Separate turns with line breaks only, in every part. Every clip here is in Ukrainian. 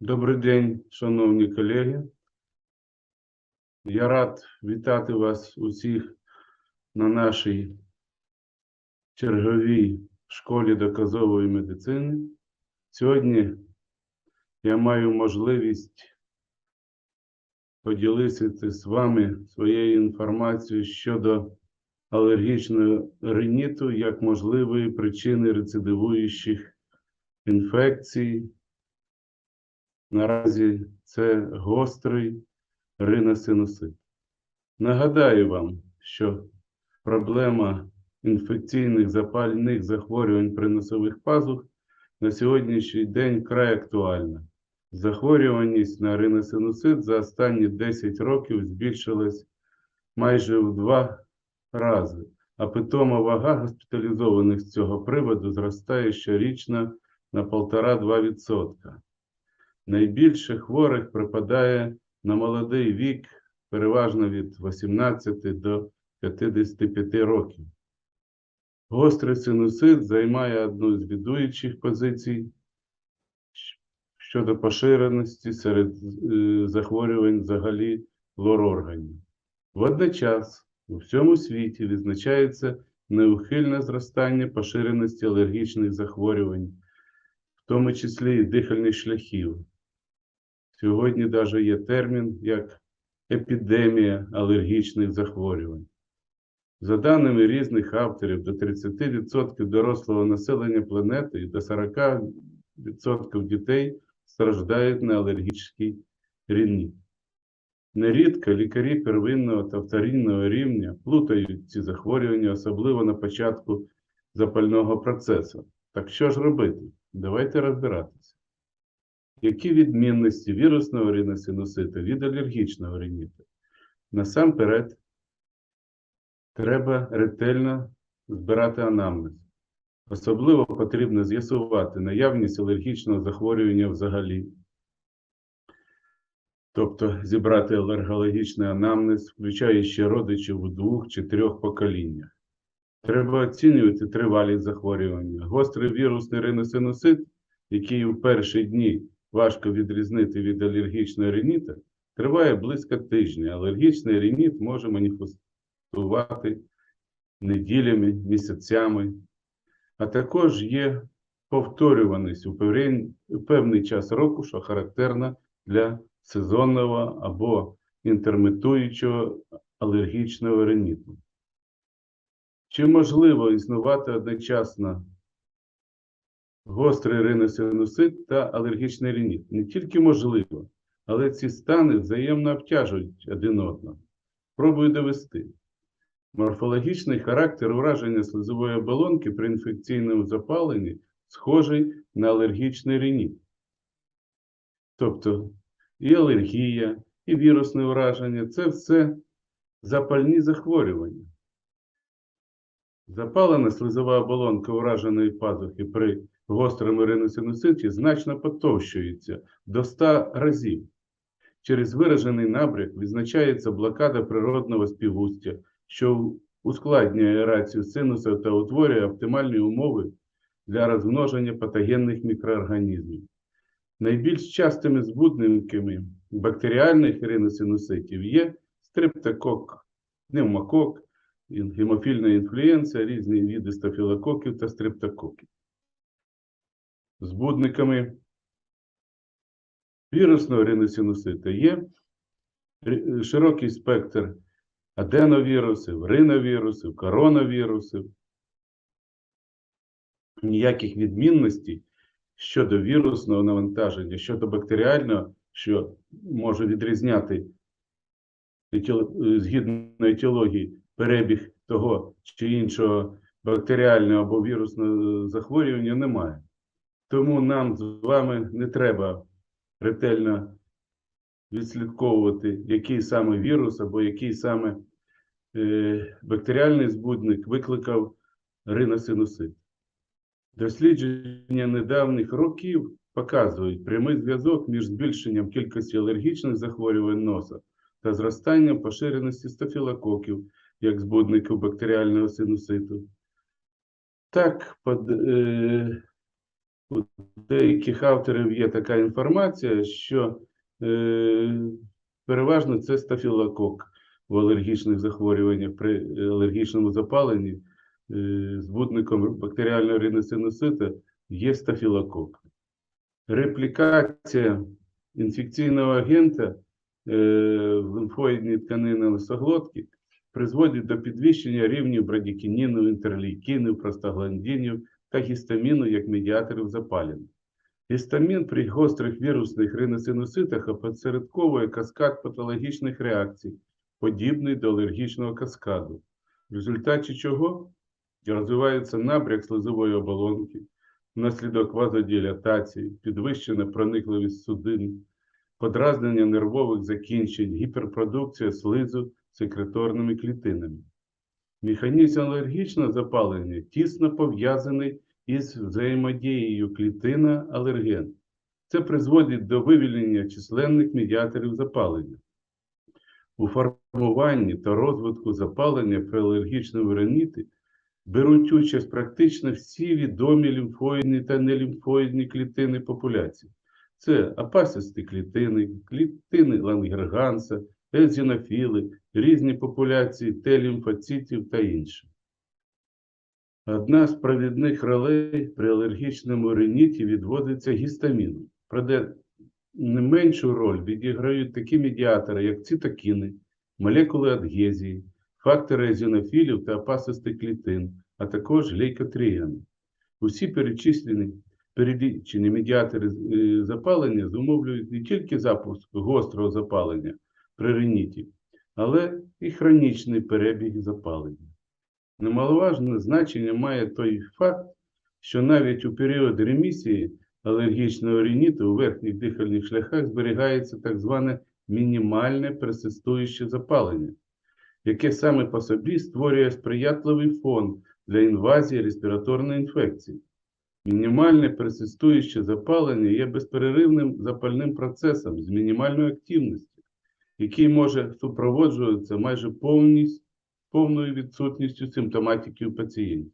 Добрий день, шановні колеги. Я рад вітати вас усіх на нашій черговій школі доказової медицини. Сьогодні я маю можливість поділитися з вами своєю інформацією щодо алергічного риніту як можливої причини рецидивуючих інфекцій. Наразі це гострий риносинусит. Нагадаю вам, що проблема інфекційних запальних захворювань при носових пазух на сьогоднішній день вкрай актуальна. Захворюваність на риносинусит за останні 10 років збільшилась майже в два рази, а питома вага госпіталізованих з цього приводу зростає щорічно на 1,5-2%. Найбільше хворих припадає на молодий вік, переважно від 18 до 55 років. Гострий синусит займає одну з ведучих позицій щодо поширеності серед е, захворювань взагалі лор-органів. Водночас у всьому світі відзначається неухильне зростання поширеності алергічних захворювань, в тому числі і дихальних шляхів. Сьогодні навіть є термін як епідемія алергічних захворювань. За даними різних авторів, до 30% дорослого населення планети і до 40% дітей страждають на алергічний рініт. Нерідко лікарі первинного та вторинного рівня плутають ці захворювання, особливо на початку запального процесу. Так що ж робити? Давайте розбиратися. Які відмінності вірусного риносинуситу від алергічного риніту? Насамперед, треба ретельно збирати анамнез. Особливо потрібно з'ясувати наявність алергічного захворювання взагалі. Тобто зібрати алергологічний анамнез, включаючи родичів у двох чи трьох поколіннях. Треба оцінювати тривалість захворювання. Гострий вірусний риносинусит, який у перші дні важко відрізнити від алергічного рініта, триває близько тижня. Алергічний рініт може маніфестувати неділями, місяцями, а також є повторюваність у певний, час року, що характерна для сезонного або інтермітуючого алергічного риніту. Чи можливо існувати одночасно гострий риносинусит та алергічний рініт? Не тільки можливо, але ці стани взаємно обтяжують один одного. Пробую довести. Морфологічний характер ураження слизової оболонки при інфекційному запаленні схожий на алергічний рініт. Тобто і алергія, і вірусне ураження це все запальні захворювання. Запалена слизова оболонка ураженої пазухи при гострому риносинуситі значно потовщується до 100 разів. Через виражений набряк відзначається блокада природного співгустя, що ускладнює аерацію синуса та утворює оптимальні умови для розмноження патогенних мікроорганізмів. Найбільш частими збудниками бактеріальних риносинуситів є стрептокок, пневмокок, гемофільна інфлюенція, різні види стафілококів та стрептококів. Збудниками вірусного риносинусита є широкий спектр аденовірусів, риновірусів, коронавірусів. Ніяких відмінностей щодо вірусного навантаження, щодо бактеріального, що може відрізняти згідно етіології перебіг того чи іншого бактеріального або вірусного захворювання немає. Тому нам з вами не треба ретельно відслідковувати, який саме вірус або який саме е, бактеріальний збудник викликав риносинусит. Дослідження недавніх років показують прямий зв'язок між збільшенням кількості алергічних захворювань носа та зростанням поширеності стафілококів як збудників бактеріального синуситу. Так, под, е, у деяких авторів є така інформація, що е, переважно це стафілокок в алергічних захворюваннях при алергічному запаленні е, збудником бактеріального риносинусита є стафілокок. Реплікація інфекційного агента е, в лимфоїдній тканині носоглотки призводить до підвищення рівнів брадікініну, інтерлейкінів, простагландинів та гістаміну як медіаторів запалення. Гістамін при гострих вірусних риносинуситах опосередковує каскад патологічних реакцій, подібний до алергічного каскаду, в результаті чого розвивається набряк слизової оболонки, внаслідок вазодилатації, підвищена проникливість судин, подразнення нервових закінчень, гіперпродукція слизу секреторними клітинами. Механізм алергічного запалення тісно пов'язаний із взаємодією клітина-алерген. Це призводить до вивільнення численних медіаторів запалення. У формуванні та розвитку запалення при алергічному беруть участь практично всі відомі лімфоїдні та нелімфоїдні клітини популяції. Це апасисті клітини, клітини лангерганса, езінофіли, різні популяції Т-лімфоцитів та інші. Одна з провідних ролей при алергічному реніті відводиться гістаміну. Проте не меншу роль відіграють такі медіатори, як цитокіни, молекули адгезії, фактори езінофілів та апасистих клітин, а також лейкотріани. Усі перечислені перелічені медіатори е, запалення зумовлюють не тільки запуск гострого запалення при реніті, але і хронічний перебіг запалення. Немаловажне значення має той факт, що навіть у період ремісії алергічного рініту у верхніх дихальних шляхах зберігається так зване мінімальне персистуюче запалення, яке саме по собі створює сприятливий фон для інвазії респіраторної інфекції. Мінімальне персистуюче запалення є безперервним запальним процесом з мінімальною активністю, який може супроводжуватися майже повністю повною відсутністю симптоматики у пацієнтів.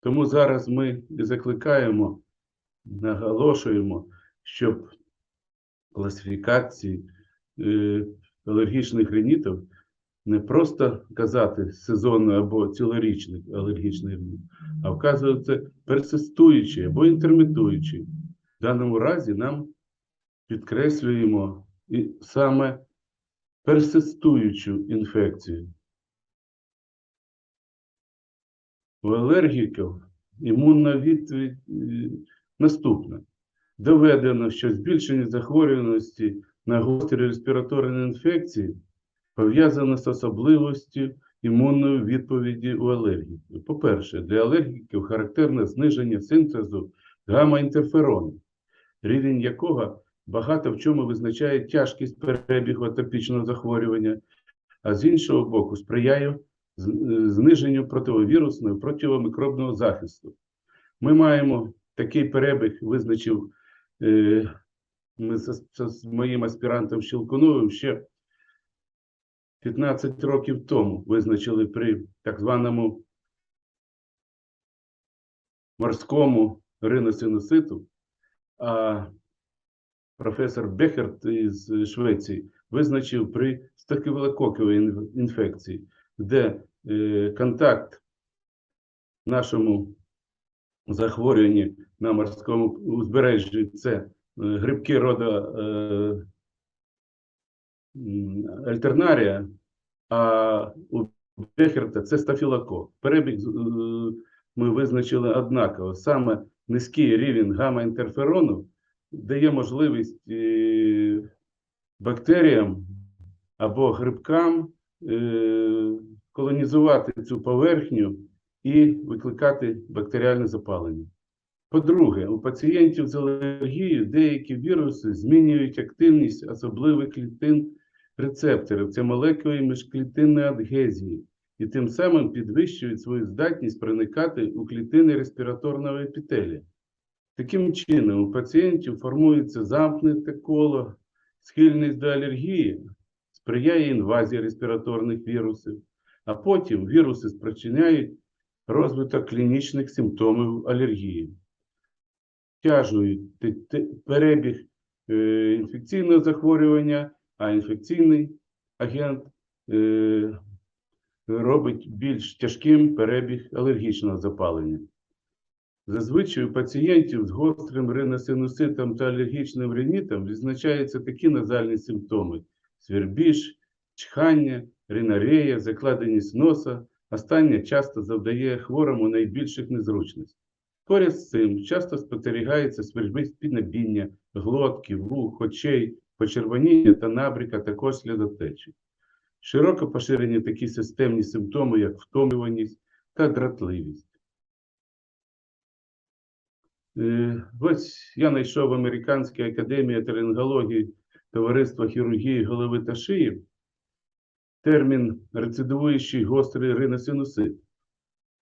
Тому зараз ми і закликаємо, наголошуємо, щоб класифікації е, алергічних ринітів не просто казати сезонний або цілорічний алергічний реніт, а вказувати персистуючий або інтермітуючий. В даному разі нам підкреслюємо і саме персистуючу інфекцію. У алергіків імунна відповідь е, наступна. Доведено, що збільшення захворюваності на гострі респіраторні інфекції пов'язано з особливостю імунної відповіді у алергіків. По-перше, для алергіків характерне зниження синтезу гамма-інтерферону, рівень якого багато в чому визначає тяжкість перебігу атопічного захворювання, а з іншого боку, сприяє зниженню противовірусного противомікробного захисту. Ми маємо такий перебіг, визначив е, ми з, з- моїм аспірантом Щелкуновим ще 15 років тому визначили при так званому морському риносинуситу, а професор Бехерт із Швеції визначив при стафілококовій інфекції, де контакт нашому захворюванні на морському узбережжі це е, грибки рода е, альтернарія, а у Бехерта це стафілокок. Перебіг е, ми визначили однаково. Саме низький рівень гамма-інтерферону дає можливість е, бактеріям або грибкам е, колонізувати цю поверхню і викликати бактеріальне запалення. По-друге, у пацієнтів з алергією деякі віруси змінюють активність особливих клітин рецепторів, це молекули міжклітинної адгезії, і тим самим підвищують свою здатність проникати у клітини респіраторного епітелія. Таким чином, у пацієнтів формується замкнуте коло, схильність до алергії, сприяє інвазії респіраторних вірусів, а потім віруси спричиняють розвиток клінічних симптомів алергії. те- перебіг е, інфекційного захворювання, а інфекційний агент е, робить більш тяжким перебіг алергічного запалення. Зазвичай у пацієнтів з гострим риносинуситом та алергічним ринітом відзначаються такі назальні симптоми: свербіж, чхання, ринорея, закладеність носа. Останнє часто завдає хворому найбільших незручностей. Поряд з цим часто спостерігається свербість піднебіння, глотки, вух, очей, почервоніння та набрік, а також сльозотечі. Широко поширені такі системні симптоми, як втомлюваність та дратливість. Е, Ось я знайшов в Американській академії отоларингології Товариства хірургії голови та шиї термін рецидивуючий гострий риносинусит,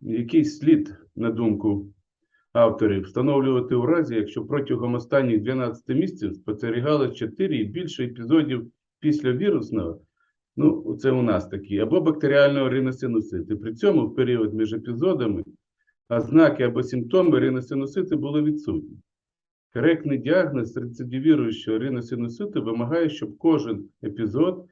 який слід, на думку авторів, встановлювати у разі, якщо протягом останніх 12 місяців спостерігали 4 і більше епізодів після вірусного, ну, це у нас такі, або бактеріального риносинуситу. При цьому в період між епізодами ознаки або симптоми риносинуситу були відсутні. Коректний діагноз рецидивіруючого риносинуситу вимагає, щоб кожен епізод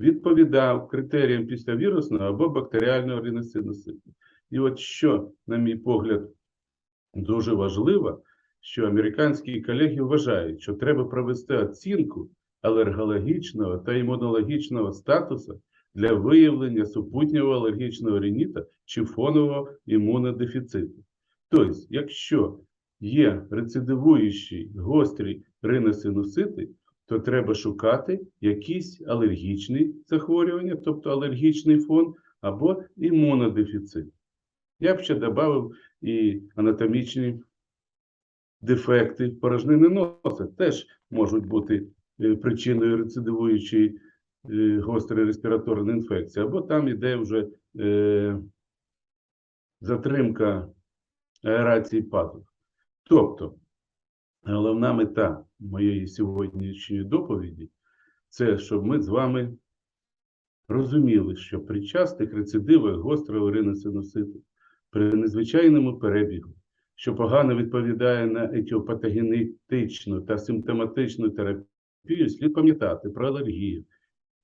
відповідав критеріям післявірусного або бактеріального риносинуситу. І от що, на мій погляд, дуже важливо, що американські колеги вважають, що треба провести оцінку алергологічного та імунологічного статусу для виявлення супутнього алергічного рініта чи фонового імунодефіциту. Тобто, якщо є рецидивуючі гострі риносинусити, то треба шукати якісь алергічні захворювання, тобто алергічний фон, або імунодефіцит. Я б ще додав і анатомічні дефекти порожнини носа теж можуть бути е, причиною рецидивуючої е, гострої респіраторної інфекції, або там іде вже е, затримка аерації пазух. Тобто, головна мета моєї сьогоднішньої доповіді це щоб ми з вами розуміли, що при частих рецидивах гострого риносинуситу, при незвичайному перебігу, що погано відповідає на етіопатогенетичну та симптоматичну терапію, слід пам'ятати про алергію.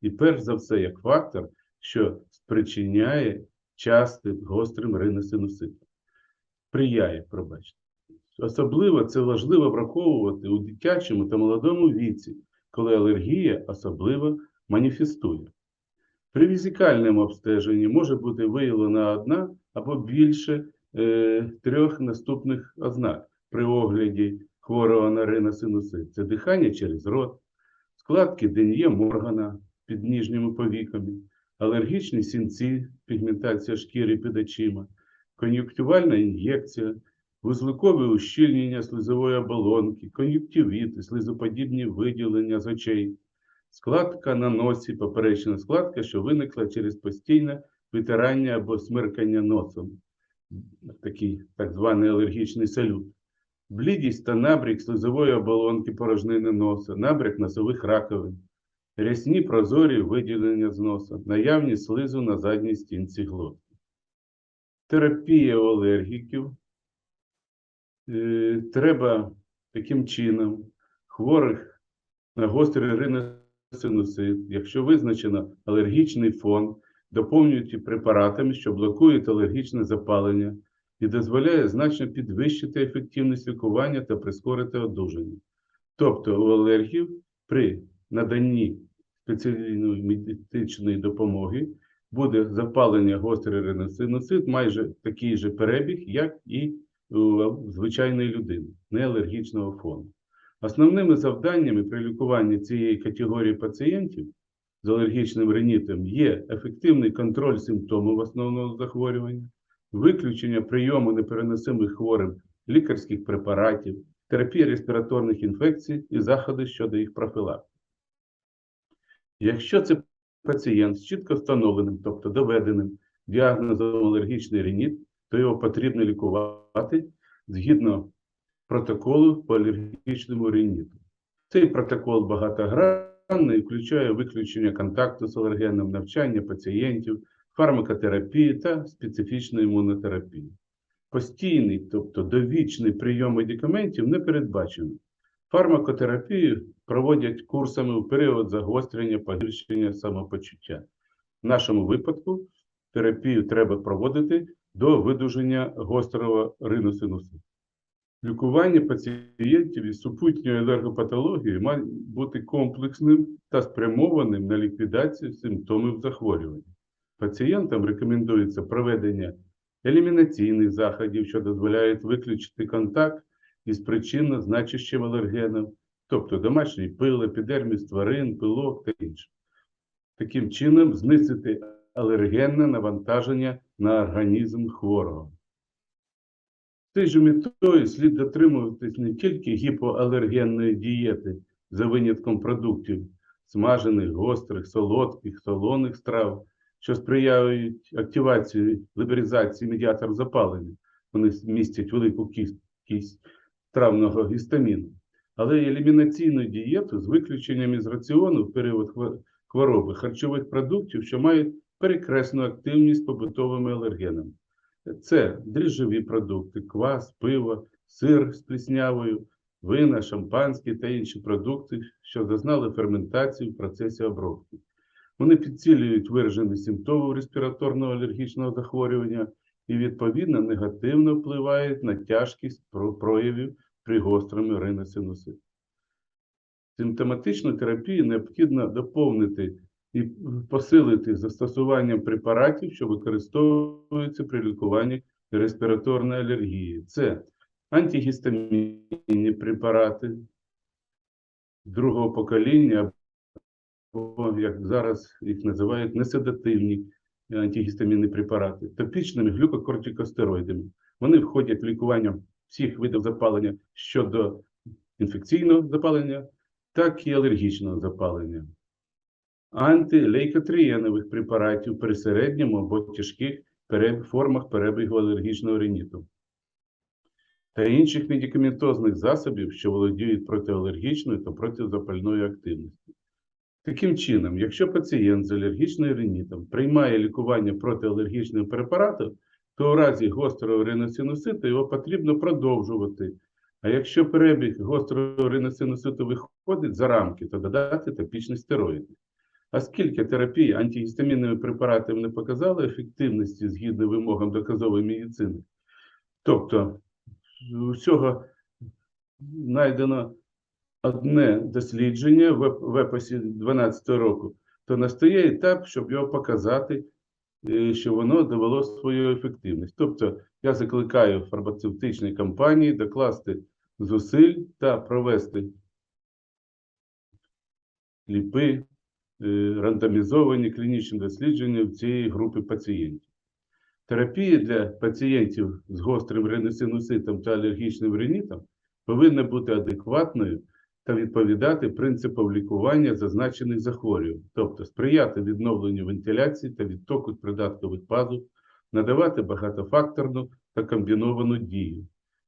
І перш за все, як фактор, що спричиняє частим гострим риносинуситом. Сприяє, пробачте. Особливо це важливо враховувати у дитячому та молодому віці, коли алергія особливо маніфестує. При візикальному обстеженні може бути виявлена одна або більше е, трьох наступних ознак при огляді хворого на риносинусит. Це дихання через рот, складки ден'є моргана під ніжніми повіками, алергічні сінці, пігментація шкіри під очима, кон'юнктивальна ін'єкція, вузликове ущільнення слизової оболонки, кон'юнктивіти, слизоподібні виділення з очей, складка на носі, поперечна складка, що виникла через постійне витирання або смиркання носом, такий так званий алергічний салют. Блідість та набрік слизової оболонки порожнини носа, набрік носових раковин, рясні прозорі виділення з носа, наявність слизу на задній стінці глотки. Терапія алергіків. Е, Треба таким чином хворих на гострий риносинусит, якщо визначено алергічний фон, доповнюють препаратами, що блокують алергічне запалення і дозволяє значно підвищити ефективність лікування та прискорити одужання. Тобто у алергів при наданні спеціальної медичної допомоги буде запалення гострий риносинусит, майже такий же перебіг, як і звичайної людини, не алергічного фону. Основними завданнями при лікуванні цієї категорії пацієнтів з алергічним ринітом є ефективний контроль симптомів основного захворювання, виключення прийому непереносимих хворим лікарських препаратів, терапія респіраторних інфекцій і заходи щодо їх профілактики. Якщо це пацієнт з чітко встановленим, тобто доведеним діагнозом алергічний рініт, то його потрібно лікувати згідно протоколу по алергічному риніту. Цей протокол багатогранний, включає виключення контакту з алергеном, навчання пацієнтів, фармакотерапії та специфічну імунотерапію. постійний, тобто довічний прийом медикаментів не передбачено. Фармакотерапію проводять курсами у період загострення, погіршення самопочуття. В нашому випадку терапію треба проводити до видуження гострого риносинусу. Лікування пацієнтів із супутньою алергопатологією має бути комплексним та спрямованим на ліквідацію симптомів захворювання. Пацієнтам рекомендується проведення елімінаційних заходів, що дозволяють виключити контакт із причинно значущим алергеном, тобто домашній пил, епідерміс тварин, пилок та інше. Таким чином, знизити алергенне навантаження на організм хворого. З ж метою слід дотримуватись не тільки гіпоалергенної дієти за винятком продуктів, смажених, гострих, солодких, солоних страв, що сприяють активації ліберізації медіаторів запалення. Вони містять велику кількість травного гістаміну, але й елімінаційну дієту з виключенням із раціону в період хвороби харчових продуктів, що мають перекресну активність побутовими алергенами. Це дріжджові продукти, квас, пиво, сир з пліснявою, вина, шампанські та інші продукти, що зазнали ферментації в процесі обробки. Вони підсилюють виражені симптоми респіраторного алергічного захворювання і, відповідно, негативно впливають на тяжкість проявів при гострому риносинуситі. Симптоматичну терапію необхідно доповнити і посилити застосуванням препаратів, що використовуються при лікуванні респіраторної алергії. Це антигістамінні препарати другого покоління, або, як зараз їх називають, неседативні антигістамінні препарати, топічними глюкокортикостероїдами. Вони входять в лікування всіх видів запалення щодо інфекційного запалення, так і алергічного запалення антилейкотрієнових препаратів при середньому або тяжких формах перебігу алергічного риніту та інших медикаментозних засобів, що володіють протиалергічною та протизапальною активністю. Таким чином, якщо пацієнт з алергічним ринітом приймає лікування протиалергічним препаратом, то у разі гострого риносинуситу його потрібно продовжувати. А якщо перебіг гострого риносинуситу виходить за рамки, то додати топічні стероїди. Оскільки терапія антигістамінними препаратами не показала ефективності згідно вимогам доказової медицини, тобто усього знайдено одне дослідження в в епосі 12 року, то настає етап, щоб його показати, е, що воно довело свою ефективність. Тобто я закликаю фармацевтичні компанії докласти зусиль та провести ліпи, е, рандомізовані клінічні дослідження в цієї групи пацієнтів. Терапія для пацієнтів з гострим риносинуситом та алергічним ринітом повинна бути адекватною та відповідати принципам лікування зазначених захворювань, тобто сприяти відновленню вентиляції та відтоку придаткових пазух, надавати багатофакторну та комбіновану дію.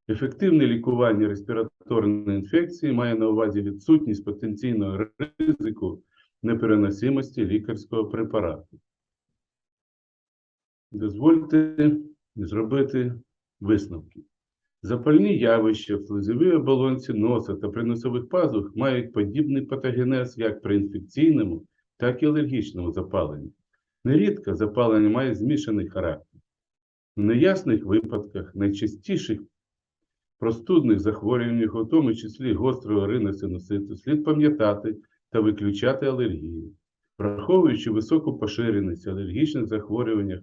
Ефективне лікування респіраторної інфекції має на увазі відсутність потенційного ризику непереносимості лікарського препарату. Дозвольте зробити висновки. Запальні явища в слизовій оболонці носа та при носових пазух мають подібний патогенез як при інфекційному, так і алергічному запаленні. Нерідко запалення має змішаний характер. В неясних випадках найчастіших простудних захворюваннях, у тому числі гострого риносинуситу, слід пам'ятати та виключати алергію. Враховуючи високу поширеність алергічних захворювань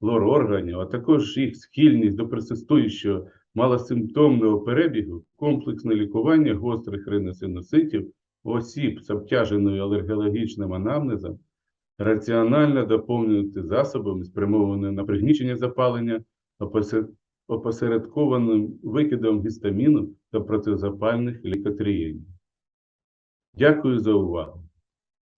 лор-органів, а також їх схильність до персистуючого малосимптомного перебігу, комплексне лікування гострих риносинуситів у осіб з обтяженою алергологічним анамнезом раціонально доповнювати засобами, спрямованими на пригнічення запалення, опосередкованим викидом гістаміну та протизапальних лікотрієнів. Дякую за увагу.